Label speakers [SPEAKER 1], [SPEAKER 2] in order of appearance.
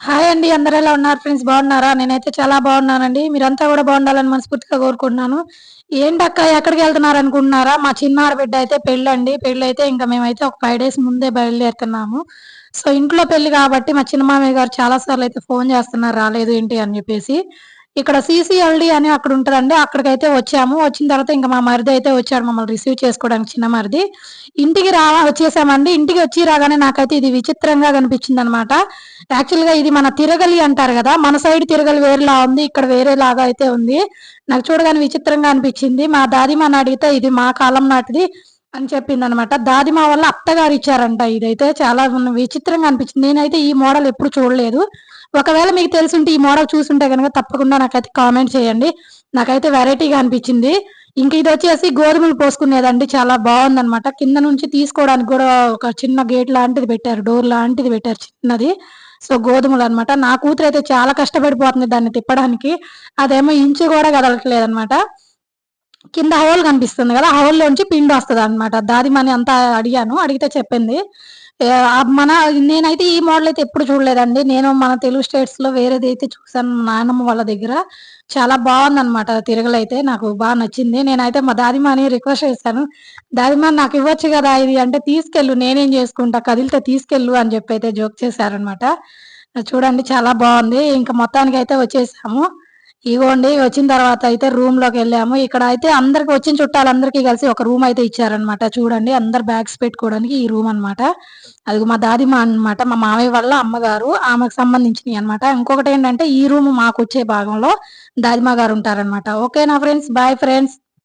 [SPEAKER 1] Hi అండి అందరు ఎలా ఉన్నారు ఫ్రెండ్స్? బాగున్నారా? నేనైతే చాలా బాగున్నానండి. మీరంతా కూడా బాగుండాలని మనస్ఫూర్తిగా కోరుకుంటున్నాను. ఏంటక్క ఎక్కడికి వెళ్తున్నారు అనుకుంటున్నారా? మా చిన్నార బిడ్డ అయితే పెళ్ళి అండి పెళ్ళి అయితే ఇంకా మేమైతే ఒక ఫైవ్ డేస్ ముందే బయలుదేరుతున్నాము. సో ఇంట్లో పెళ్ళి కాబట్టి మా చిన్న మామయ్య గారు చాలా సార్లు అయితే ఫోన్ చేస్తున్నారు రాలేదు ఏంటి అని చెప్పేసి. ఇక్కడ సిసిఎల్డి అని అక్కడ ఉంటదండి. అక్కడికైతే వచ్చాము. వచ్చిన తర్వాత ఇంకా మా మరిది అయితే వచ్చాడు మమ్మల్ని రిసీవ్ చేసుకోవడానికి చిన్న మరిది. ఇంటికి రా వచ్చేసామండి. ఇంటికి వచ్చి రాగానే నాకైతే ఇది విచిత్రంగా కనిపించింది అనమాట యాక్చువల్గా ఇది మన తిరగలి అంటారు కదా. మన సైడ్ తిరగలి వేరేలా ఉంది. ఇక్కడ వేరే లాగా అయితే ఉంది. నాకు చూడగానే విచిత్రంగా అనిపించింది. మా దాదిమాని అడిగితే ఇది మా కాలం నాటిది. అని చెప్పింది అనమాట దాదిమా వల్ల అత్తగారు ఇచ్చారంట ఇదైతే చాలా విచిత్రంగా అనిపించింది. నేనైతే ఈ మోడల్ ఎప్పుడు చూడలేదు. ఒకవేళ మీకు తెలుసుంటే ఈ మోడల్ చూసుంటే కనుక తప్పకుండా నాకైతే కామెంట్ చేయండి. నాకైతే వెరైటీగా అనిపించింది. ఇంక ఇది వచ్చేసి గోధుమలు పోసుకునేదండి. చాలా బాగుందనమాట కింద నుంచి తీసుకోవడానికి కూడా ఒక చిన్న గేట్ లాంటిది పెట్టారు. డోర్ లాంటిది పెట్టారు చిన్నది. సో గోధుమలు అనమాట నా కూతురు అయితే చాలా కష్టపడిపోతుంది దాన్ని తిప్పడానికి. అదేమో ఇంచు కూడా కదలట్లేదు అనమాట కింద హోల్ కనిపిస్తుంది కదా హోల్లోంచి పిండి వస్తుంది అనమాట దాదిమని అంతా అడిగాను అడిగితే చెప్పింది. మన నేనైతే ఈ మోడల్ అయితే ఎప్పుడు చూడలేదండి. నేను మన తెలుగు స్టేట్స్లో వేరేది అయితే చూసాను నాన్నమ్మ వాళ్ళ దగ్గర. చాలా బాగుంది అనమాట తిరగలైతే నాకు బాగా నచ్చింది. నేనైతే మా దాదిమాని రిక్వెస్ట్ చేశాను. దాదిమాని నాకు ఇవ్వచ్చు కదా ఇది అంటే తీసుకెళ్ళు నేనేం చేసుకుంటా కదిలితే తీసుకెళ్ళు అని చెప్పి అయితే జోక్ చేశారనమాట చూడండి చాలా బాగుంది. ఇంకా మొత్తానికి అయితే వచ్చేసాము. ఇగోండి వచ్చిన తర్వాత అయితే రూమ్లోకి వెళ్ళాము. ఇక్కడ అయితే అందరికి వచ్చిన చుట్టాలందరికీ కలిసి ఒక రూమ్ అయితే ఇచ్చారనమాట చూడండి అందరు బ్యాగ్స్ పెట్టుకోవడానికి ఈ రూమ్ అనమాట అది మా దాదిమ అనమాట మా మామయ్య వాళ్ళ అమ్మగారు ఆమెకు సంబంధించినవి అనమాట ఇంకొకటి ఏంటంటే ఈ రూమ్ మాకు వచ్చే భాగంలో దాదిమ గారు ఉంటారనమాట ఓకేనా ఫ్రెండ్స్ బాయ్ ఫ్రెండ్స్